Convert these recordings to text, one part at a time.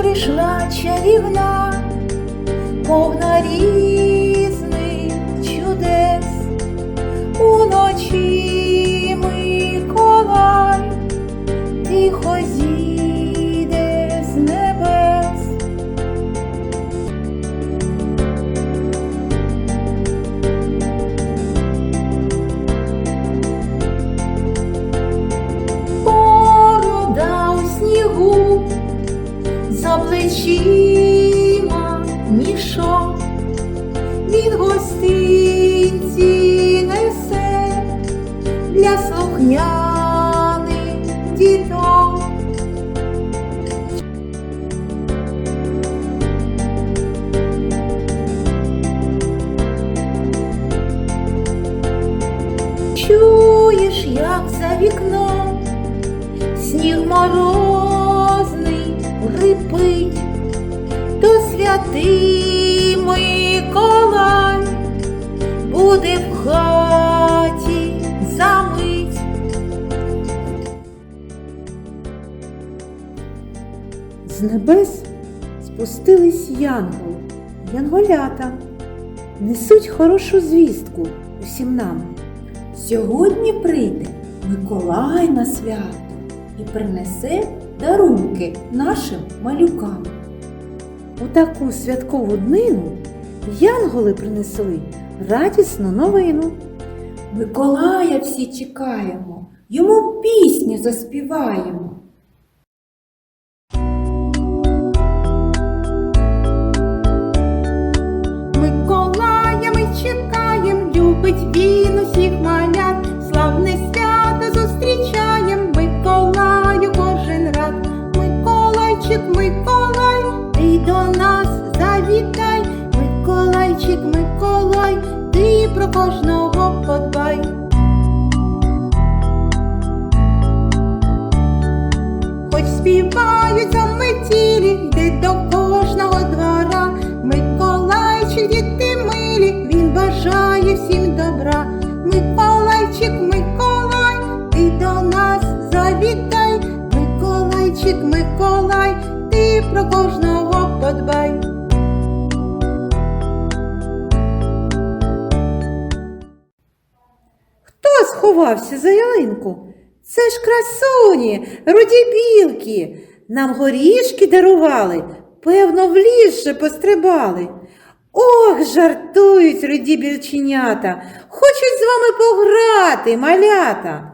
прийшла чарівна, повна різних чудес, уночі Миколай, тихо зійде з небес. Борода у снігу, за плечима мішок, він гостинці несе для слухняних діток. Святий Миколай буде в хаті за мить. З небес спустились янгол, янголята, несуть хорошу звістку усім нам. Сьогодні прийде Миколай на свято і принесе дарунки нашим малюкам. У таку святкову днину янголи принесли радісну новину. Миколая всі чекаємо, йому пісню заспіваємо. Миколай, ти про кожного подбай. Хоч співають за метілі, йди до кожного двора. Миколайчик, діти милі, він бажає всім добра. Миколайчик, Миколай, ти до нас завітай. Миколайчик, Миколай, ти про кожного сховався за ялинку? Це ж красуні, руді білки. Нам горішки дарували, певно, в ліс же пострибали. Ох, жартують руді білченята, хочуть з вами пограти, малята.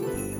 Bye.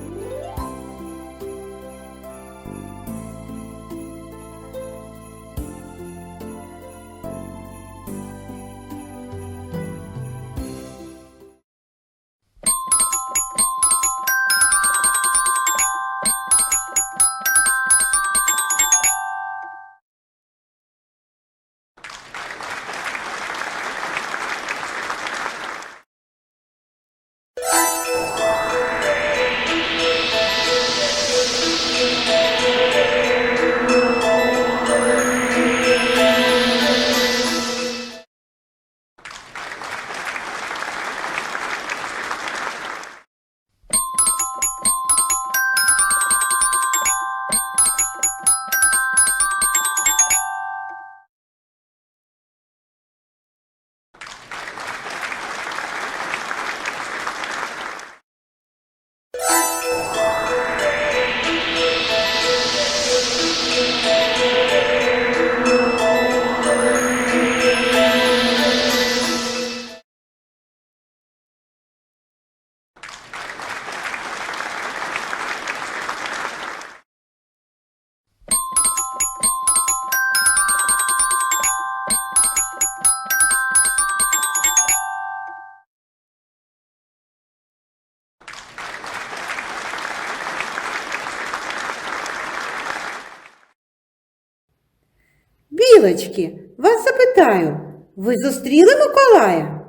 Білочки, вас запитаю, ви зустріли Миколая?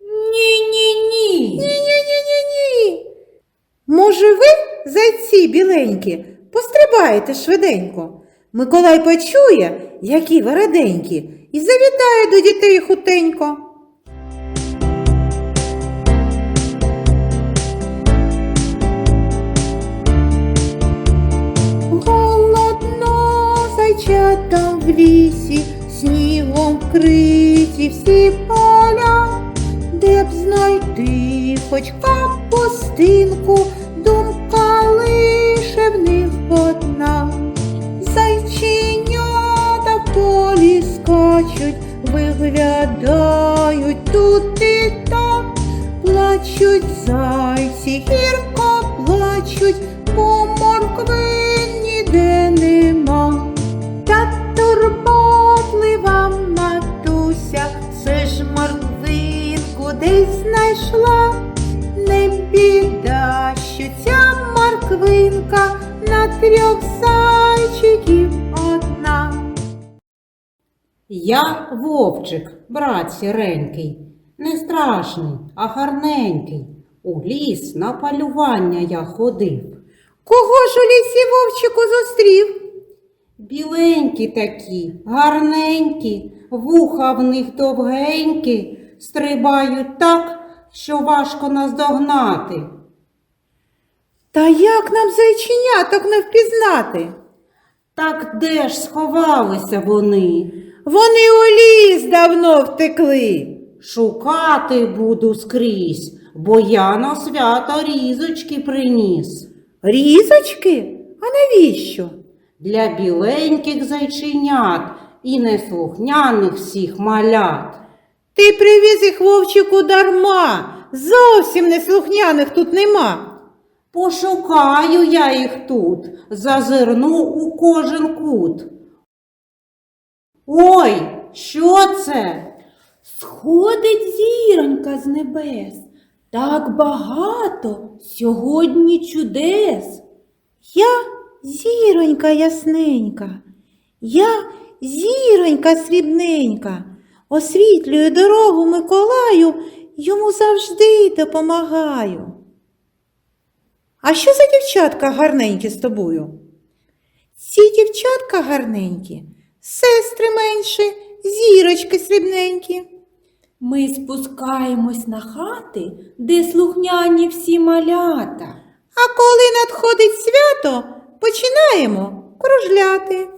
Ні-ні-ні. Ні-ні-ні-ні-ні. Може, ви, зайці біленькі, пострибаєте швиденько? Миколай почує, які ви раденькі, і завітає до дітей хутенько. Голодно зайчата в лісі, снігом вкриті всі поля, де б знайти хоч капустинку, думка лише в них одна. Зайченята в полі скачуть, виглядають знайшла. Не біда, що ця морквинка на трьох зайчиків одна. Я вовчик, брат сіренький, не страшний, а гарненький. У ліс на полювання я ходив. Кого ж у лісі вовчику зустрів? Біленькі такі, гарненькі, вуха в них довгенькі, стрибають так, що важко наздогнати. Та як нам зайченяток не впізнати? Так де ж сховалися вони? Вони у ліс давно втекли. Шукати буду скрізь, бо я на свято різочки приніс. Різочки? А навіщо? Для біленьких зайченят і неслухняних всіх малят. Ти привіз їх вовчику дарма. Зовсім неслухняних тут нема. Пошукаю я їх тут, зазирну у кожен кут. Ой, що це? Сходить зіронька з небес, так багато сьогодні чудес. Я зіронька ясненька, я зіронька срібненька, освітлюю дорогу Миколаю, йому завжди допомагаю. А що за дівчатка гарненькі з тобою? Ці дівчатка гарненькі, сестри менші, зірочки срібненькі. Ми спускаємось на хати, де слухняні всі малята. А коли надходить свято, починаємо кружляти.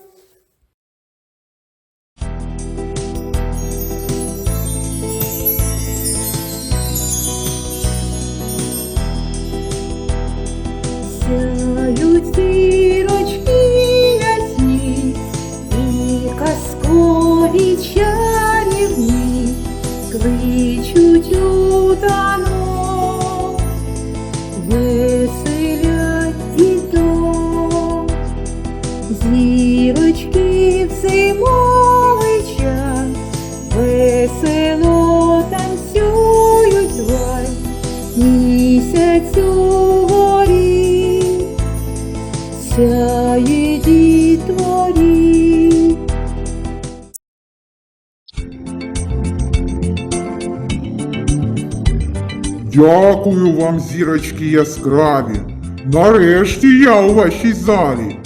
Сяють зірочки ясні і казкові чарівні кличуть у танок веселять діток, зірочки в зимовий час, весело Дякую вам, зірочки яскраві. Нарешті я у вашій залі.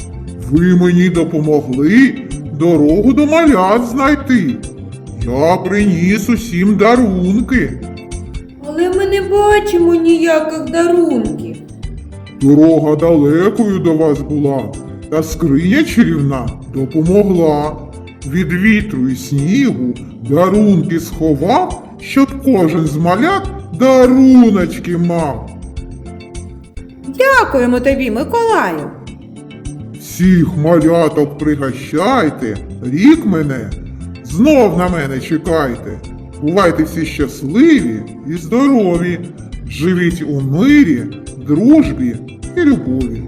Ви мені допомогли дорогу до малят знайти. Я приніс усім дарунки. Але ми не бачимо ніяких дарунків. Дорога далекою до вас була, та скриня чарівна допомогла. Від вітру і снігу дарунки сховав, щоб кожен з малят даруночки мав. Дякуємо тобі, Миколаю. Всіх маляток пригощайте, рік мене, знов на мене чекайте. Бувайте всі щасливі і здорові, живіть у мирі, дружбі і любові.